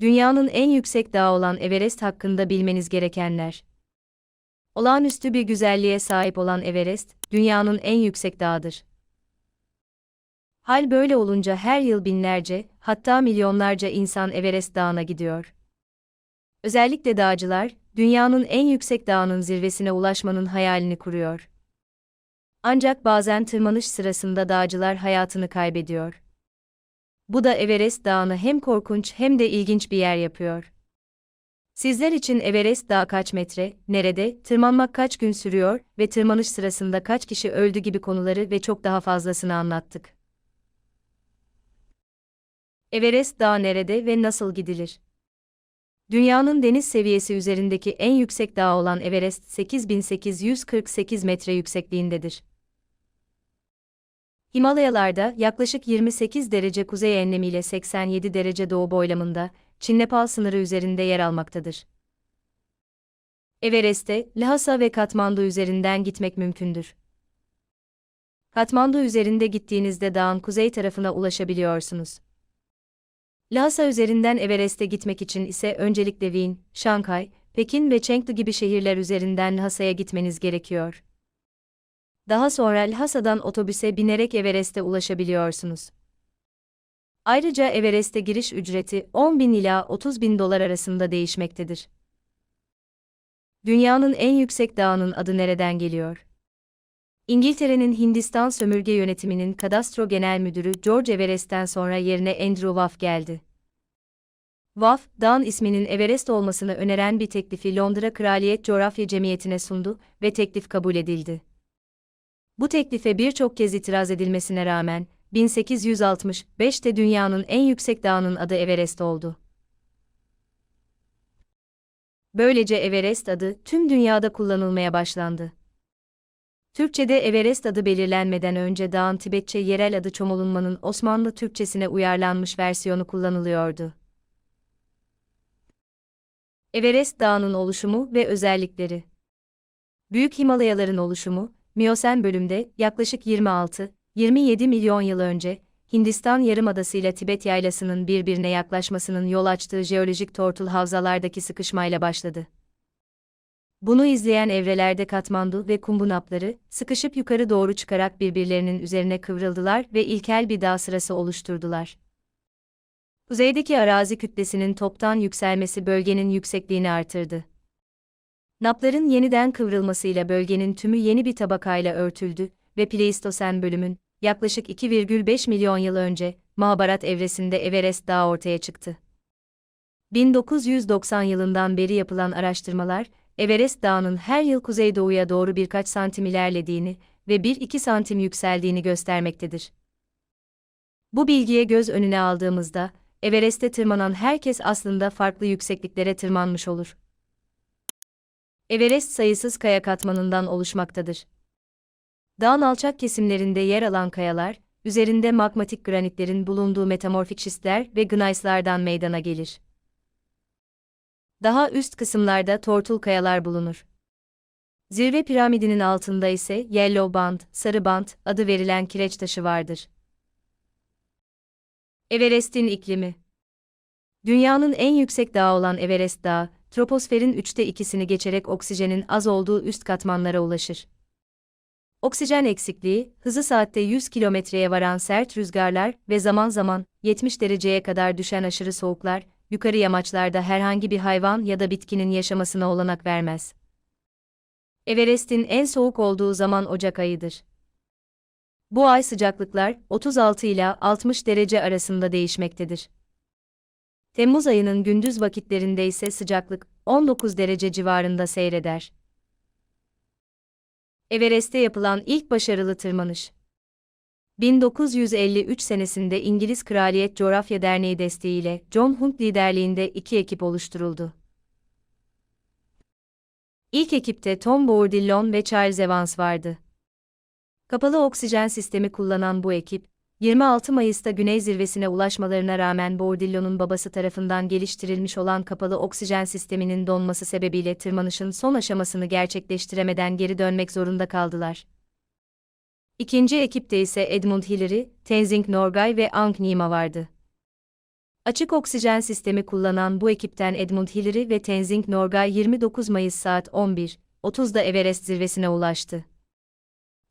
Dünyanın en yüksek dağı olan Everest hakkında bilmeniz gerekenler. Olağanüstü bir güzelliğe sahip olan Everest, dünyanın en yüksek dağıdır. Hal böyle olunca her yıl binlerce, hatta milyonlarca insan Everest Dağı'na gidiyor. Özellikle dağcılar, dünyanın en yüksek dağının zirvesine ulaşmanın hayalini kuruyor. Ancak bazen tırmanış sırasında dağcılar hayatını kaybediyor. Bu da Everest Dağı'nı hem korkunç hem de ilginç bir yer yapıyor. Sizler için Everest Dağı kaç metre, nerede, tırmanmak kaç gün sürüyor ve tırmanış sırasında kaç kişi öldü gibi konuları ve çok daha fazlasını anlattık. Everest Dağı nerede ve nasıl gidilir? Dünyanın deniz seviyesi üzerindeki en yüksek dağ olan Everest 8848 metre yüksekliğindedir. Himalayalarda yaklaşık 28 derece kuzey enlemiyle 87 derece doğu boylamında, Çin-Nepal sınırı üzerinde yer almaktadır. Everest'e, Lhasa ve Katmandu üzerinden gitmek mümkündür. Katmandu üzerinde gittiğinizde dağın kuzey tarafına ulaşabiliyorsunuz. Lhasa üzerinden Everest'e gitmek için ise öncelikle Wien, Şanghay, Pekin ve Chengdu gibi şehirler üzerinden Lhasa'ya gitmeniz gerekiyor. Daha sonra Lhasa'dan otobüse binerek Everest'e ulaşabiliyorsunuz. Ayrıca Everest'e giriş ücreti 10 bin ila 30 bin dolar arasında değişmektedir. Dünyanın en yüksek dağının adı nereden geliyor? İngiltere'nin Hindistan sömürge yönetiminin kadastro genel müdürü George Everest'ten sonra yerine Andrew Waff geldi. Waff, dağın isminin Everest olmasını öneren bir teklifi Londra Kraliyet Coğrafya Cemiyeti'ne sundu ve teklif kabul edildi. Bu teklife birçok kez itiraz edilmesine rağmen, 1865'te dünyanın en yüksek dağının adı Everest oldu. Böylece Everest adı tüm dünyada kullanılmaya başlandı. Türkçe'de Everest adı belirlenmeden önce dağın Tibetçe yerel adı Çomolunma'nın Osmanlı Türkçesine uyarlanmış versiyonu kullanılıyordu. Everest Dağı'nın oluşumu ve özellikleri Büyük Himalayaların oluşumu, Miyosen bölümde yaklaşık 26-27 milyon yıl önce Hindistan Yarımadası ile Tibet yaylasının birbirine yaklaşmasının yol açtığı jeolojik tortul havzalardaki sıkışmayla başladı. Bunu izleyen evrelerde Katmandu ve Kumbunapları, sıkışıp yukarı doğru çıkarak birbirlerinin üzerine kıvrıldılar ve ilkel bir dağ sırası oluşturdular. Kuzeydeki arazi kütlesinin toptan yükselmesi bölgenin yüksekliğini artırdı. Napların yeniden kıvrılmasıyla bölgenin tümü yeni bir tabakayla örtüldü ve Pleistosen bölümün, yaklaşık 2,5 milyon yıl önce, Mahabharat evresinde Everest Dağı ortaya çıktı. 1990 yılından beri yapılan araştırmalar, Everest Dağı'nın her yıl kuzeydoğuya doğru birkaç santim ilerlediğini ve 1-2 santim yükseldiğini göstermektedir. Bu bilgiye göz önüne aldığımızda, Everest'e tırmanan herkes aslında farklı yüksekliklere tırmanmış olur. Everest sayısız kaya katmanından oluşmaktadır. Dağın alçak kesimlerinde yer alan kayalar, üzerinde magmatik granitlerin bulunduğu metamorfik şistler ve gneislerden meydana gelir. Daha üst kısımlarda tortul kayalar bulunur. Zirve piramidinin altında ise Yellow Band, Sarı Band adı verilen kireç taşı vardır. Everest'in iklimi Dünyanın en yüksek dağı olan Everest Dağı, troposferin üçte ikisini geçerek oksijenin az olduğu üst katmanlara ulaşır. Oksijen eksikliği, hızı saatte 100 kilometreye varan sert rüzgarlar ve zaman zaman 70 dereceye kadar düşen aşırı soğuklar, yukarı yamaçlarda herhangi bir hayvan ya da bitkinin yaşamasına olanak vermez. Everest'in en soğuk olduğu zaman Ocak ayıdır. Bu ay sıcaklıklar 36 ila 60 derece arasında değişmektedir. Temmuz ayının gündüz vakitlerinde ise sıcaklık 19 derece civarında seyreder. Everest'te yapılan ilk başarılı tırmanış 1953 senesinde İngiliz Kraliyet Coğrafya Derneği desteğiyle John Hunt liderliğinde iki ekip oluşturuldu. İlk ekipte Tom Bourdillon ve Charles Evans vardı. Kapalı oksijen sistemi kullanan bu ekip, 26 Mayıs'ta Güney zirvesine ulaşmalarına rağmen Bourdillon'un babası tarafından geliştirilmiş olan kapalı oksijen sisteminin donması sebebiyle tırmanışın son aşamasını gerçekleştiremeden geri dönmek zorunda kaldılar. İkinci ekipte ise Edmund Hillary, Tenzing Norgay ve Ang Nima vardı. Açık oksijen sistemi kullanan bu ekipten Edmund Hillary ve Tenzing Norgay 29 Mayıs saat 11.30'da Everest zirvesine ulaştı.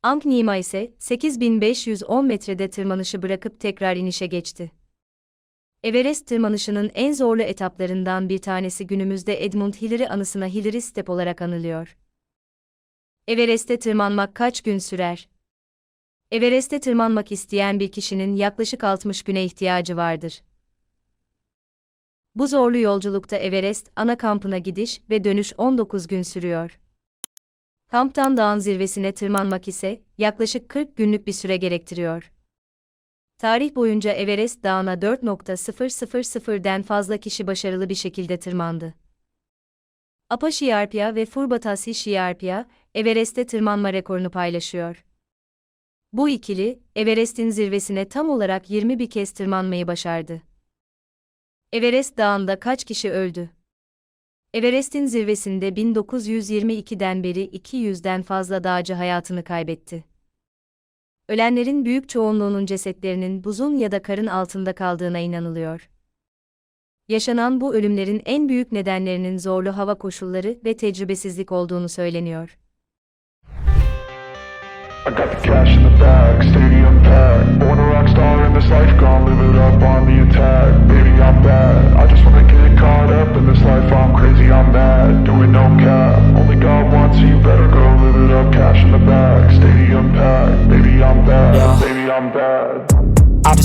Ankh Nima ise 8510 metrede tırmanışı bırakıp tekrar inişe geçti. Everest tırmanışının en zorlu etaplarından bir tanesi günümüzde Edmund Hillary anısına Hillary Step olarak anılıyor. Everest'e tırmanmak kaç gün sürer? Everest'e tırmanmak isteyen bir kişinin yaklaşık 60 güne ihtiyacı vardır. Bu zorlu yolculukta Everest ana kampına gidiş ve dönüş 19 gün sürüyor. Kamptan dağın zirvesine tırmanmak ise yaklaşık 40 günlük bir süre gerektiriyor. Tarih boyunca Everest Dağı'na 4.000'den fazla kişi başarılı bir şekilde tırmandı. Apa Şiarpya ve Furbatasi Şiarpya, Everest'te tırmanma rekorunu paylaşıyor. Bu ikili, Everest'in zirvesine tam olarak 21 kez tırmanmayı başardı. Everest Dağı'nda kaç kişi öldü? Everest'in zirvesinde 1922'den beri 200'den fazla dağcı hayatını kaybetti. Ölenlerin büyük çoğunluğunun cesetlerinin buzun ya da karın altında kaldığına inanılıyor. Yaşanan bu ölümlerin en büyük nedenlerinin zorlu hava koşulları ve tecrübesizlik olduğunu söyleniyor. I got the cash in the bag, stadium packed. Born a rock star in this life, gone live it up on the attack. Baby, I'm bad.